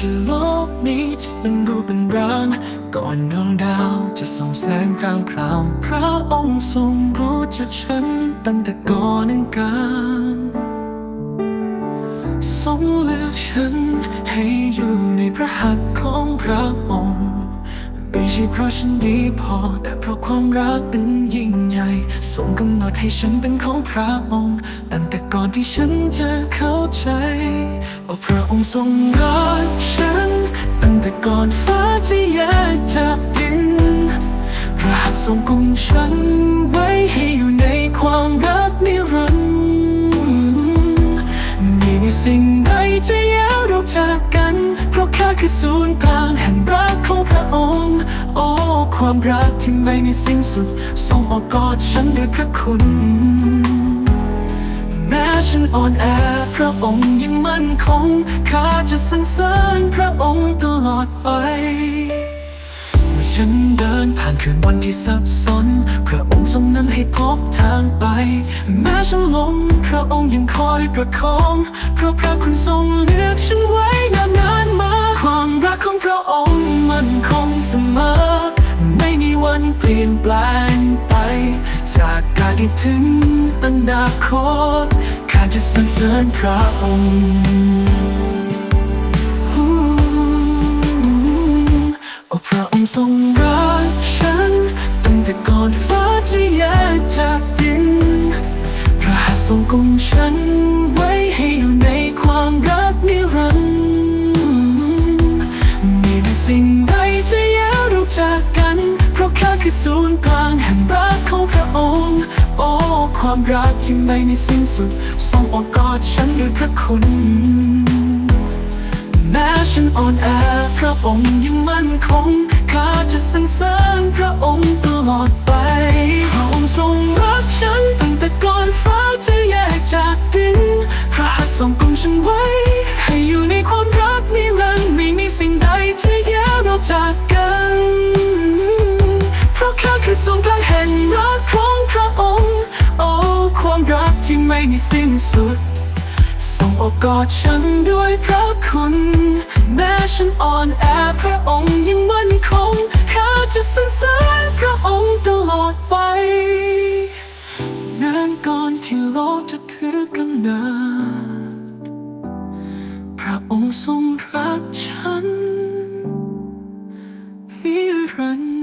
ที่โลกนี้จะเป็นรูปเป็นร่าง ก่อนดวงดาวจะส่องแสงพรางพราว พระองค์ทรงรู้จักฉันตั้งแต่ก่อนนั้นการทรงเลือกฉันให้อยู่ในพระหัตถ์ของพระองค์ไม่ใช่เพราะฉันดีพอ แต่เพราะความรักเป็นยิ่งใหญ่ทรงกำหนดให้ฉันเป็นของพระองค์ ตั้งแต่ก่อนที่ฉันจะเข้าใจ ว่าพระองค์ทรงรักฉัน ตั้งแต่ก่อนฟ้าจะแยกจากดิน พระหัตถ์ทรงกุมฉันไว้ให้อยู่ในความรักนิรันดร์ไม่มีสิ่งใดจะแยกเราจากกัน เพราะข้าคือศูนย์กลางแห่งรักของพระองค์ โอ้ ความรักที่ไม่มีสิ้นสุดทรงอบกอดฉันด้วยพระคุณ ฉันอ่อนแอพระองค์ยังมั่นคงข้าจะสรรเสริญพระองค์ตลอดไปเมื่อฉันเดินผ่านคืนวันที่สับสน พระองค์ทรงนำให้พบทางไป แม้ฉันหลงพระองค์ยังคอยประคอง เพราะพระคุณทรงเลือกฉันไว้นานนานมา ความรักของพระองค์มันคงเสมอ ไม่มีวันเปลี่ยนแปลงไป จากการที่ถึงอนาคต ข้าจะสรรเสริญพระองค์โอ้พระองค์ทรงรักฉันตั้งแต่ก่อนฟ้าจะแยกจากดิน พระหัตถ์ทรงกุมฉันไว้ให้อยู่ในความรักนิรันดร์ไม่มีสิ่งใดจะแยกเราจากกัน เพราะข้าคือศูนย์ ความรักที่ไม่มีสิ้นสุดทรงอบกอดฉันด้วยพระคุณ แม้ฉันอ่อนแอพระองค์ยังมั่นคงข้าจะสรรเสริญพระองค์ตลอดไปพระองค์ทรงรักฉันตั้งแต่ก่อนฟ้าจะแยกจากดิน พระหัตถ์ทรงกุมฉันไว้ ให้อยู่ในความรักนิรันดร์ไม่มีสิ่งใดจะแยกเราจากกัน เพราะข้าคือทรงกลางแห่งรักของพระองค์ ที่ไม่มีสิ้นสุด ส่งโอกอดฉันด้วยพระคุณ แม้ฉันอ่อนแอพระองค์ยังมั่นคงข้าจะสรรเสริญพระองค์ตลอดไปนานก่อนที่โลกจะถือกำเนิดพระองค์ทรงรักฉันนิรันดร์